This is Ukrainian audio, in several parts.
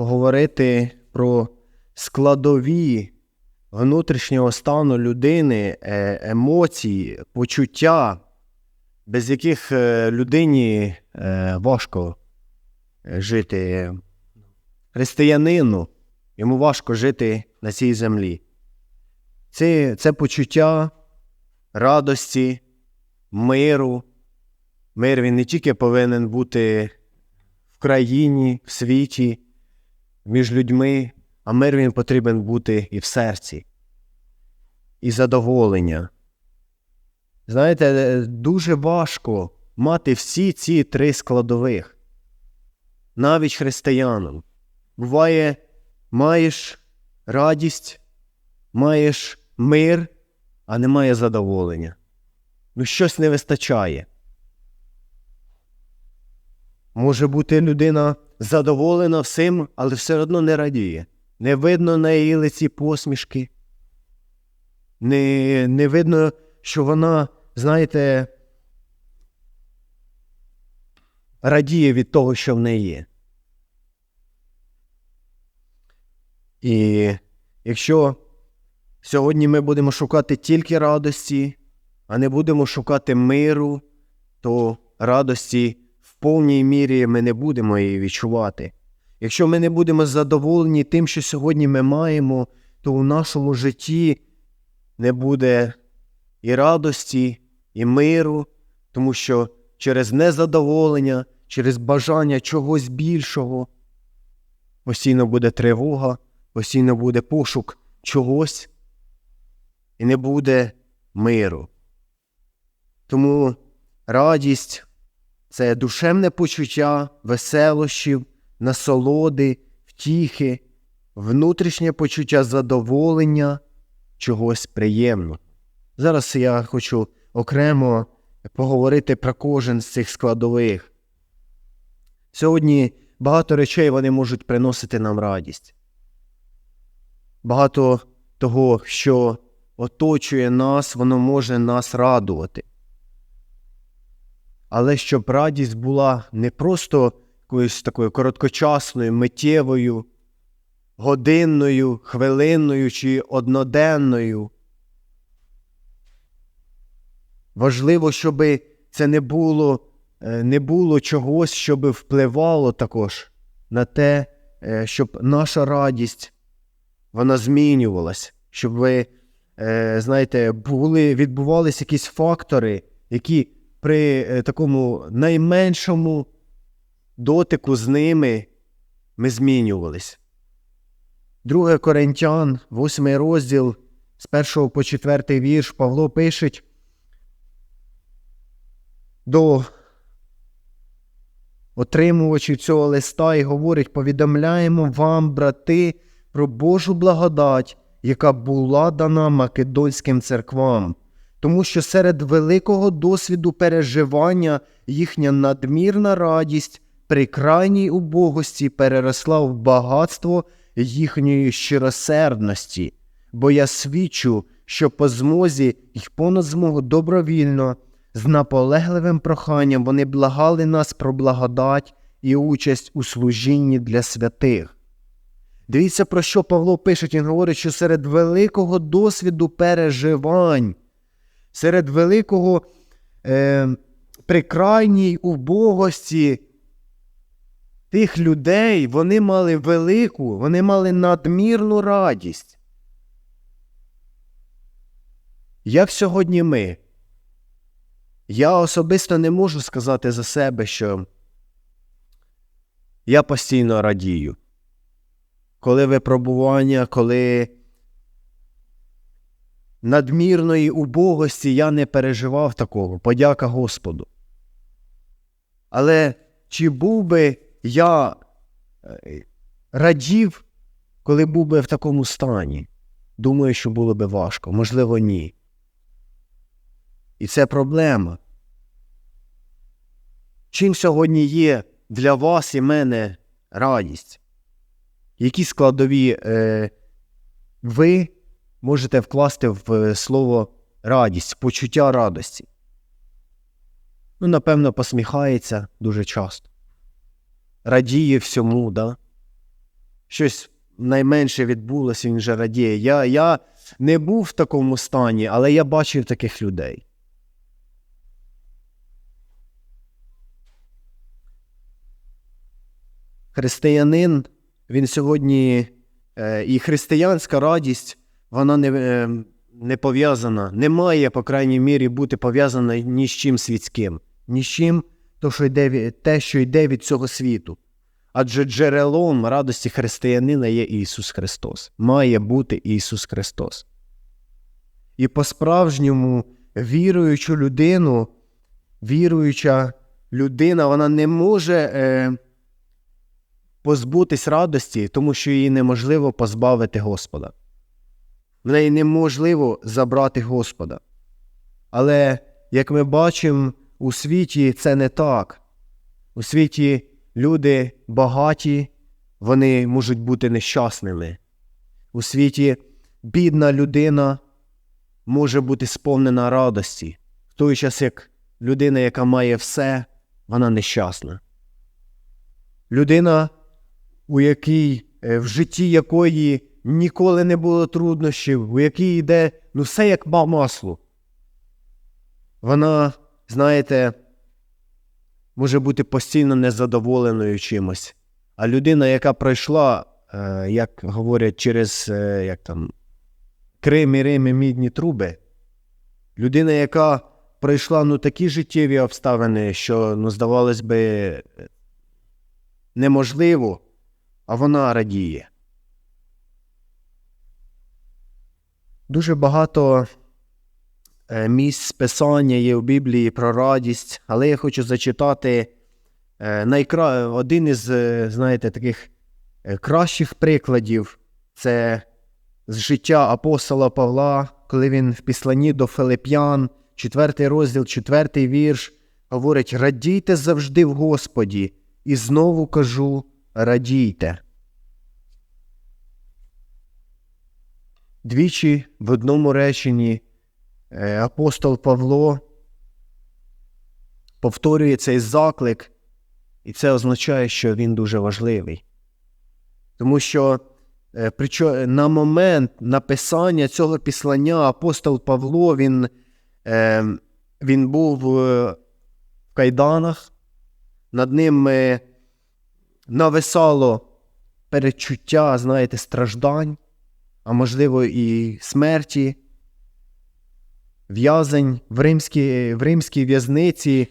поговорити про складові внутрішнього стану людини, е, емоції, почуття, без яких е, людині е, важко жити. Християнину йому важко жити на цій землі. Це, це почуття радості, миру. Мир він не тільки повинен бути в країні, в світі, між людьми, а мир він потрібен бути і в серці, і задоволення. Знаєте, е, дуже важко мати всі ці три складових, навіть християнам. Буває, маєш радість, маєш мир, а немає задоволення. Ну, щось не вистачає. Може бути людина задоволена всім, але все одно не радіє. Не видно на її лиці посмішки. Не, не видно, що вона, знаєте, радіє від того, що в неї є. І якщо сьогодні ми будемо шукати тільки радості, а не будемо шукати миру, то радості повній мірі ми не будемо її відчувати. Якщо ми не будемо задоволені тим, що сьогодні ми маємо, то у нашому житті не буде і радості, і миру, тому що через незадоволення, через бажання чогось більшого постійно буде тривога, постійно буде пошук чогось, і не буде миру. Тому радість це душевне почуття веселощів, насолоди, втіхи, внутрішнє почуття задоволення, чогось приємного. Зараз я хочу окремо поговорити про кожен з цих складових. Сьогодні багато речей вони можуть приносити нам радість. Багато того, що оточує нас, воно може нас радувати. Але щоб радість була не просто якоюсь такою короткочасною, миттєвою, годинною, хвилинною чи одноденною. Важливо, щоб це не було, е, не було чогось, щоб впливало також на те, е, щоб наша радість вона змінювалась, щоб ви, е, знаєте, були, відбувалися якісь фактори, які при е, такому найменшому дотику з ними ми змінювались. 2 Коринтян, 8 розділ, з 1 по 4 вірш Павло пише до отримувачів цього листа і говорить: повідомляємо вам, брати, про Божу благодать, яка була дана македонським церквам, тому що серед великого досвіду переживання їхня надмірна радість при крайній убогості переросла в багатство їхньої щиросердності, бо я свідчу, що по змозі й понад змогу добровільно, з наполегливим проханням вони благали нас про благодать і участь у служінні для святих. Дивіться, про що Павло пише, він говорить, що серед великого досвіду переживань, серед великого е, при крайній убогості тих людей вони мали велику, вони мали надмірну радість. Як сьогодні ми? Я особисто не можу сказати за себе, що я постійно радію. Коли випробування, коли надмірної убогості я не переживав такого, подяка Господу. Але чи був би я е, радів, коли був би в такому стані? Думаю, що було би важко, можливо, ні. І це проблема. Чим сьогодні є для вас і мене радість? Які складові е, ви можете вкласти в е, слово радість, почуття радості? Ну, напевно, посміхається дуже часто. Радіє всьому, да? щось найменше відбулося, він вже радіє. Я, я не був в такому стані, але я бачив таких людей. Християнин, він сьогодні е, і християнська радість, вона не, е, не пов'язана, не має, по крайній мірі, бути пов'язана ні з чим світським, ні з чим, то, що йде, те, що йде від цього світу. Адже джерелом радості християнина є Ісус Христос. Має бути Ісус Христос. І по-справжньому віруючу людину, віруюча людина, вона не може е, позбутись радості, тому що її неможливо позбавити Господа. В неї неможливо забрати Господа. Але, як ми бачимо, у світі це не так. У світі люди багаті, вони можуть бути нещасними. У світі бідна людина може бути сповнена радості, в той час як людина, яка має все, вона нещасна. Людина, у якій е, в житті якої ніколи не було труднощів, у якій йде ну все як по маслу. Вона, знаєте, може бути постійно незадоволеною чимось. А людина, яка пройшла, е, як говорять, через е, як там, Крим Рим мідні труби, людина, яка пройшла ну, такі життєві обставини, що, ну, здавалось би, неможливо, а вона радіє. Дуже багато е, місць писання є у Біблії про радість, але я хочу зачитати е, найкра... один із, е, знаєте, таких кращих прикладів це з життя апостола Павла, коли він в післанні до Филип'ян, 4 розділ, 4 вірш, говорить: радійте завжди в Господі, і знову кажу, радійте. Двічі в одному реченні е, апостол Павло повторює цей заклик, і це означає, що він дуже важливий. Тому що е, на момент написання цього післання апостол Павло він, е, він був в кайданах, над ним нависало перечуття, знаєте, страждань, а можливо і смерті. В'язень в римській, в римській в'язниці.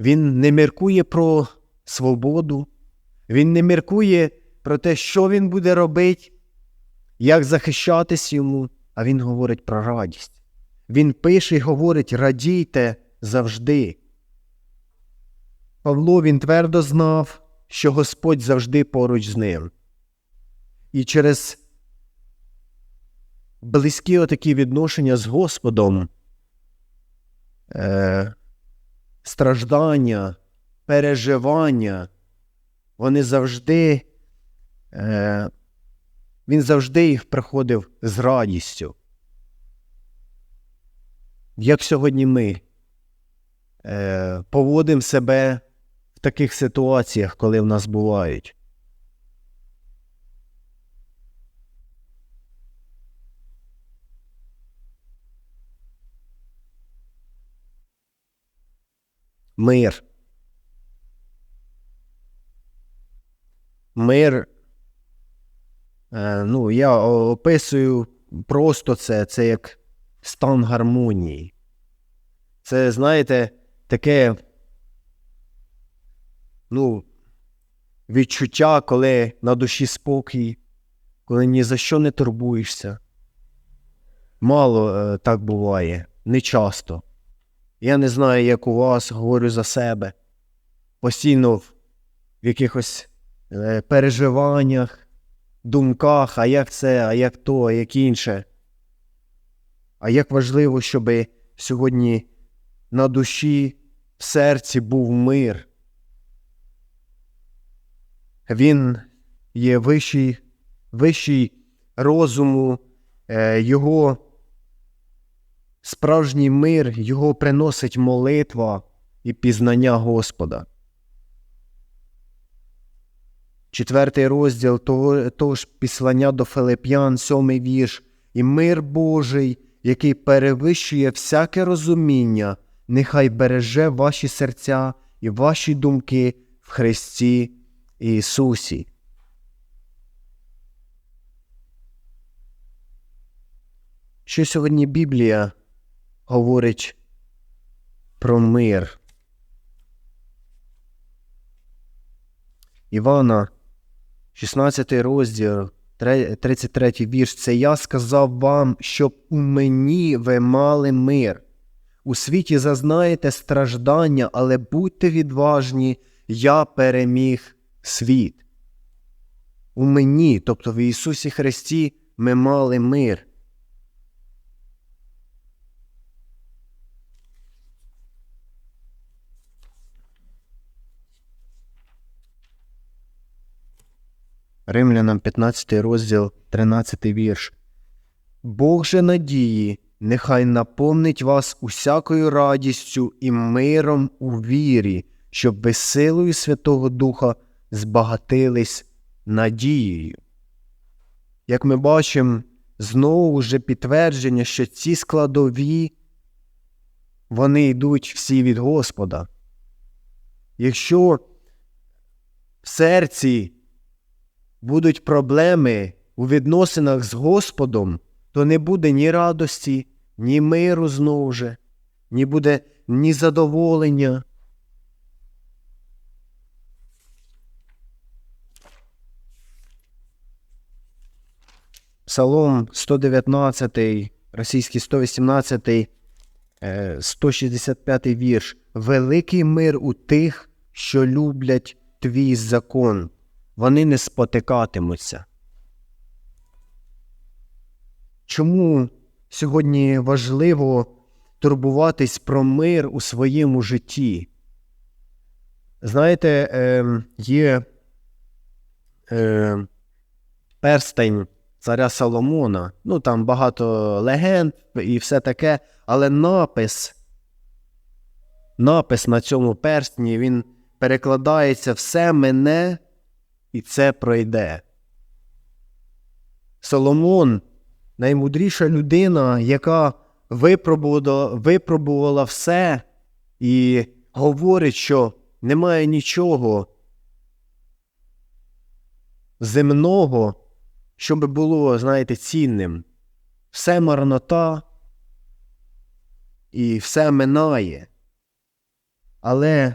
Він не міркує про свободу, він не міркує про те, що він буде робити, як захищатись йому, а він говорить про радість. Він пише і говорить: радійте завжди. Павло він твердо знав, що Господь завжди поруч з ним. І через близькі отакі відношення з Господом, е, страждання, переживання, вони завжди, е, він завжди їх приходив з радістю. Як сьогодні ми е, поводимо себе в таких ситуаціях, коли в нас бувають. Мир. Мир. Е, ну, я описую просто це, це як стан гармонії. Це, знаєте, таке ну, відчуття, коли на душі спокій, коли ні за що не турбуєшся. Мало е, так буває, не часто. Я не знаю, як у вас, говорю за себе. Постійно в, якихось е, переживаннях, думках, а як це, а як то, а як інше. А як важливо, щоб сьогодні на душі, в серці був мир. Він є вищий, вищий розуму, е, його справжній мир, його приносить молитва і пізнання Господа. четвертий розділ того, того ж післання до Филип'ян, сьомий вірш, і мир Божий, який перевищує всяке розуміння, нехай береже ваші серця і ваші думки в Христі Ісусі. Що сьогодні Біблія говорить про мир? Івана, 16 розділ, 33 вірш. Це я сказав вам, щоб у мені ви мали мир. У світі зазнаєте страждання, але будьте відважні, я переміг світ. У мені, тобто в Ісусі Христі, ми мали мир. Римлянам 15 розділ, 13 вірш. Бог же надії, нехай наповнить вас усякою радістю і миром у вірі, щоб ви силою Святого Духа збагатились надією. Як ми бачимо, знову вже підтвердження, що ці складові вони йдуть всі від Господа. Якщо в серці будуть проблеми у відносинах з Господом, то не буде ні радості, ні миру знову же, ні буде ні задоволення. Псалом 119, російський 118, 165 е, вірш. Великий мир у тих, що люблять твій закон вони не спотикатимуться. Чому сьогодні важливо турбуватись про мир у своєму житті? Знаєте, е, є е, перстень царя Соломона, ну там багато легенд і все таке, але напис, напис на цьому перстні він перекладається все мене і це пройде. Соломон наймудріша людина, яка випробувала, випробувала все і говорить, що немає нічого земного, що би було, знаєте, цінним. Все марнота і все минає. Але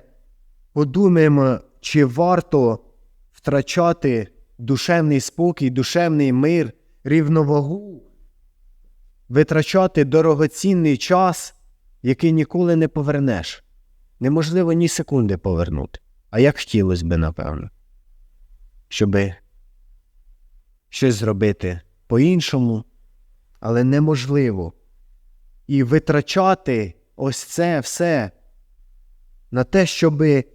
подумаємо, чи варто втрачати душевний спокій, душевний мир, рівновагу, витрачати дорогоцінний час, який ніколи не повернеш. Неможливо ні секунди повернути. А як хотілося би, напевно, щоб щось зробити по-іншому, але неможливо. І витрачати ось це все на те, щоби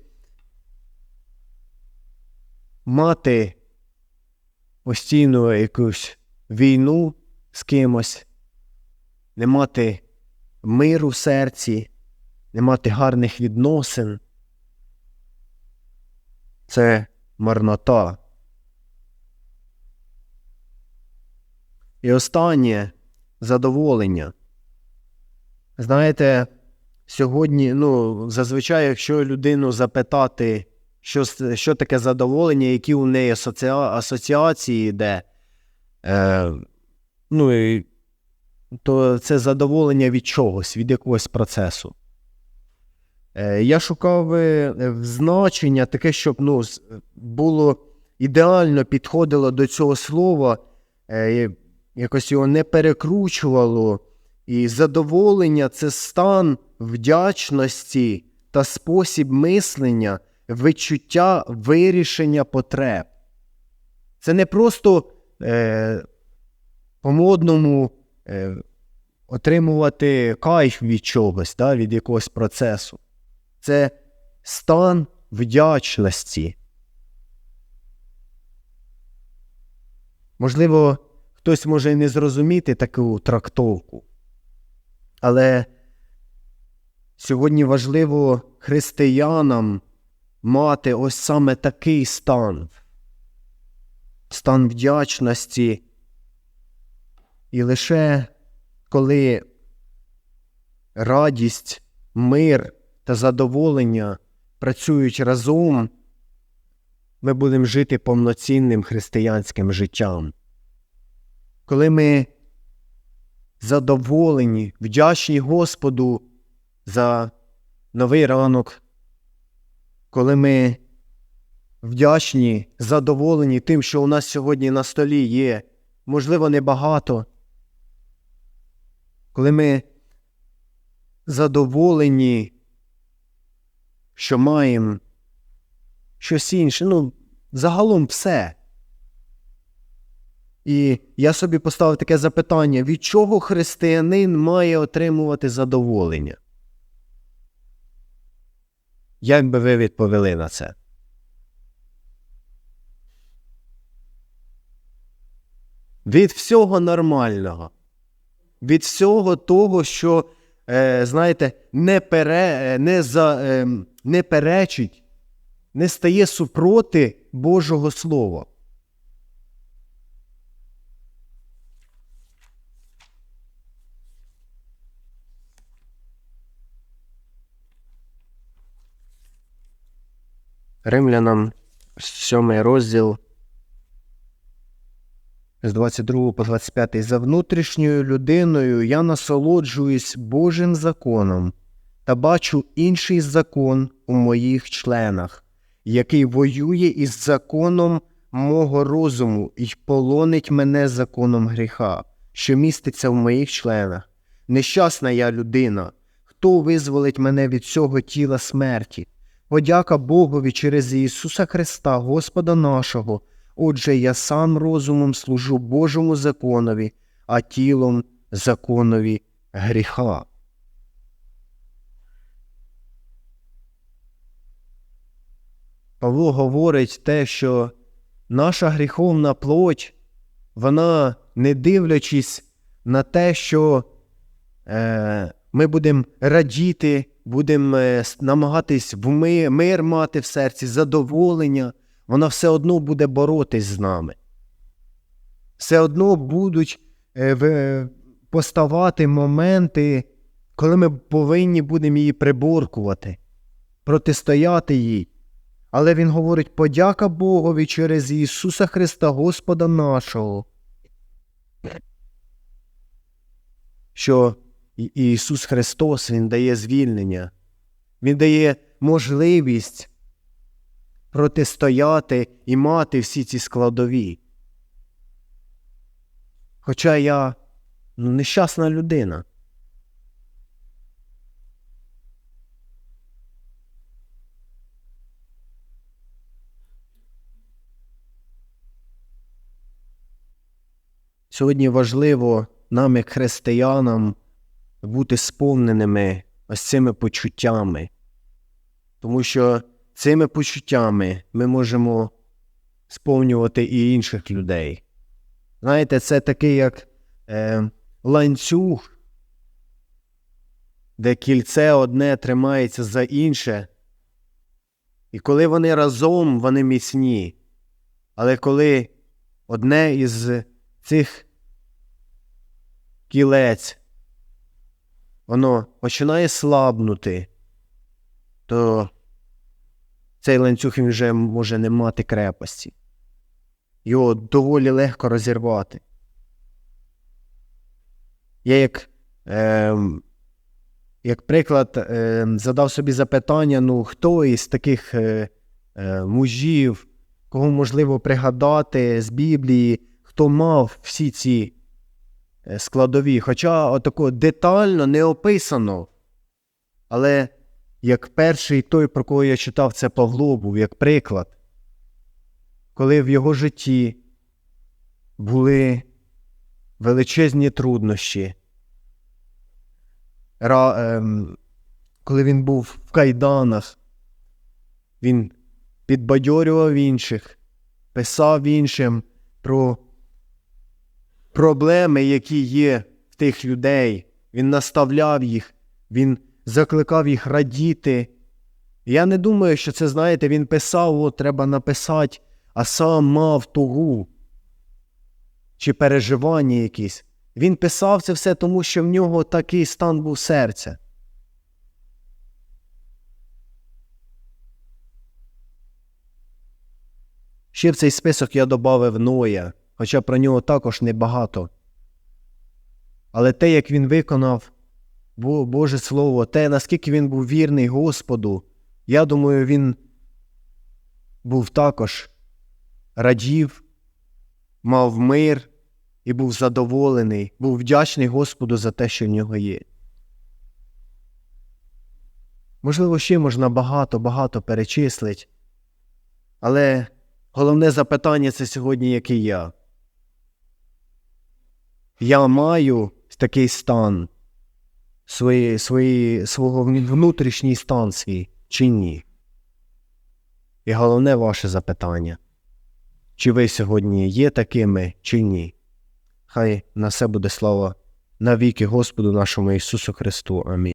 мати постійну якусь війну з кимось, не мати миру в серці, не мати гарних відносин. Це марнота. І останнє задоволення. Знаєте, сьогодні, ну, зазвичай, якщо людину запитати, що що таке задоволення, які у неї асоціа, асоціації йде, е, ну, і, то це задоволення від чогось, від якогось процесу. Е, Я шукав е, значення таке, щоб ну, було ідеально підходило до цього слова, е, якось його не перекручувало. І задоволення це стан вдячності та спосіб мислення відчуття вирішення потреб. Це не просто е, по-модному е, отримувати кайф від чогось, да, від якогось процесу. Це стан вдячності. Можливо, хтось може і не зрозуміти таку трактовку. Але сьогодні важливо християнам мати ось саме такий стан. стан вдячності. І лише коли радість, мир та задоволення працюють разом, ми будемо жити повноцінним християнським життям. Коли ми задоволені, вдячні Господу за новий ранок, коли ми вдячні, задоволені тим, що у нас сьогодні на столі є, можливо, небагато, коли ми задоволені, що маємо щось інше, ну, загалом все. І я собі поставив таке запитання: від чого християнин має отримувати задоволення? Як би ви відповіли на це? Від всього нормального, від всього того, що, е, знаєте, не, пере, е, не, за, е, не перечить, не стає супроти Божого Слова. Римлянам 7 розділ з 22 по 25. За внутрішньою людиною я насолоджуюсь Божим законом та бачу інший закон у моїх членах, який воює із законом мого розуму і полонить мене законом гріха, що міститься в моїх членах. Нещасна я людина, хто визволить мене від цього тіла смерті? Подяка Богові через Ісуса Христа, Господа нашого. Отже, я сам розумом служу Божому законові, а тілом законові гріха. Павло говорить те, що наша гріховна плоть, вона, не дивлячись на те, що е, ми будемо радіти, будемо е, намагатись в ми, мир мати в серці, задоволення, вона все одно буде боротись з нами. Все одно будуть е, поставати моменти, коли ми повинні будемо її приборкувати, протистояти їй. Але Він говорить подяка Богові через Ісуса Христа Господа нашого. Що Ісус Христос Він дає звільнення, Він дає можливість протистояти і мати всі ці складові. Хоча я ну, нещасна людина. Сьогодні важливо нам, як християнам, бути сповненими ось цими почуттями, тому що цими почуттями ми можемо сповнювати і інших людей. Знаєте, це такий як е, ланцюг, де кільце одне тримається за інше. І коли вони разом, вони міцні. Але коли одне із цих кілець, воно починає слабнути, то цей ланцюг він вже може не мати крепості. Його доволі легко розірвати. Я як е, як приклад е, задав собі запитання: ну, хто із таких е, е, мужів, кого можливо пригадати з Біблії, хто мав всі ці складові, хоча отако детально не описано. Але як перший той, про кого я читав, це Павло був, як приклад, коли в його житті були величезні труднощі, ем, коли він був в кайданах, він підбадьорював інших, писав іншим про проблеми, які є в тих людей. Він наставляв їх, він закликав їх радіти. Я не думаю, що це, знаєте, він писав, от треба написати, а сам мав тугу чи переживання якісь. Він писав це все тому, що в нього такий стан був серця. Ще в цей список я додав Ноя, хоча про нього також небагато. Але те, як він виконав Бо- Боже Слово, те, наскільки він був вірний Господу, я думаю, він був також радів, мав мир і був задоволений, був вдячний Господу за те, що в нього є. Можливо, ще можна багато-багато перечислить, але головне запитання це сьогодні, який я. Я маю такий стан, свої, свої, свого внутрішній стан свій чи ні? І головне ваше запитання. Чи ви сьогодні є такими, чи ні? Хай на все буде слава навіки Господу нашому Ісусу Христу. Амінь.